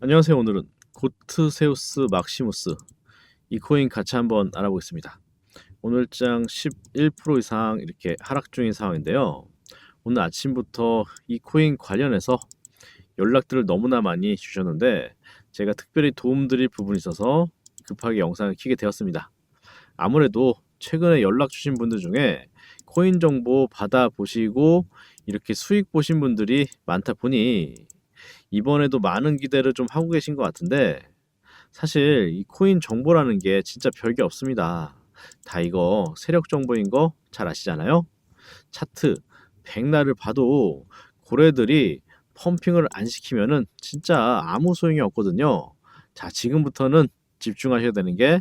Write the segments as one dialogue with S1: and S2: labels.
S1: 안녕하세요. 오늘은 고트세우스 막시무스 이 코인 같이 한번 알아보겠습니다. 오늘장 11% 이상 이렇게 하락 중인 상황인데요. 오늘 아침부터 이 코인 관련해서 연락들을 너무나 많이 주셨는데 제가 특별히 도움드릴 부분이 있어서 급하게 영상을 켜게 되었습니다. 아무래도 최근에 연락 주신 분들 중에 코인 정보 받아 보시고 이렇게 수익 보신 분들이 많다 보니 이번에도 많은 기대를 좀 하고 계신 것 같은데 사실 이 코인 정보라는 게 진짜 별게 없습니다. 다 이거 세력 정보인 거 잘 아시잖아요? 차트, 백날을 봐도 고래들이 펌핑을 안 시키면은 진짜 아무 소용이 없거든요. 자, 지금부터는 집중하셔야 되는 게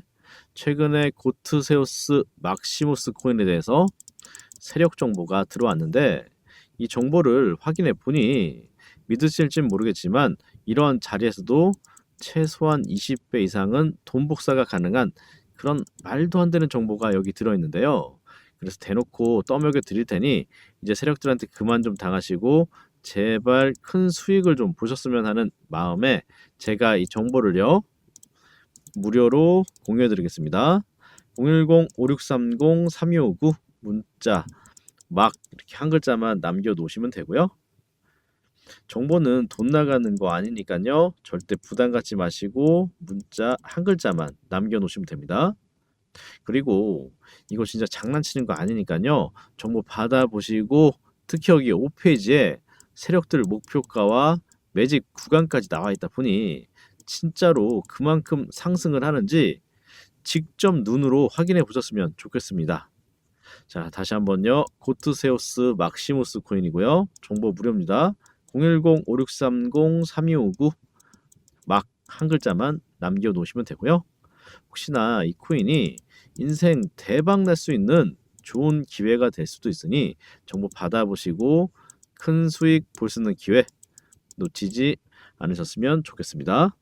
S1: 최근에 고트세우스 막시무스 코인에 대해서 세력 정보가 들어왔는데 이 정보를 확인해 보니 믿으실진 모르겠지만 이러한 자리에서도 최소한 20배 이상은 돈 복사가 가능한 그런 말도 안 되는 정보가 여기 들어있는데요. 그래서 대놓고 떠먹여 드릴 테니 이제 세력들한테 그만 좀 당하시고 제발 큰 수익을 좀 보셨으면 하는 마음에 제가 이 정보를요 무료로 공유해 드리겠습니다. 010-5630-3259 문자 막 이렇게 한 글자만 남겨 놓으시면 되고요. 정보는 돈 나가는 거 아니니까요. 절대 부담 갖지 마시고 문자 한 글자만 남겨 놓으시면 됩니다. 그리고 이거 진짜 장난치는 거 아니니까요. 정보 받아보시고 특히 여기 5페이지에 세력들 목표가와 매집 구간까지 나와 있다 보니 진짜로 그만큼 상승을 하는지 직접 눈으로 확인해 보셨으면 좋겠습니다. 자, 다시 한번요. 고트세우스 막시무스 코인이고요. 정보 무료입니다. 010-5630-3259 막 한 글자만 남겨 놓으시면 되고요. 혹시나 이 코인이 인생 대박 날 수 있는 좋은 기회가 될 수도 있으니 정보 받아보시고 큰 수익 볼 수 있는 기회 놓치지 않으셨으면 좋겠습니다.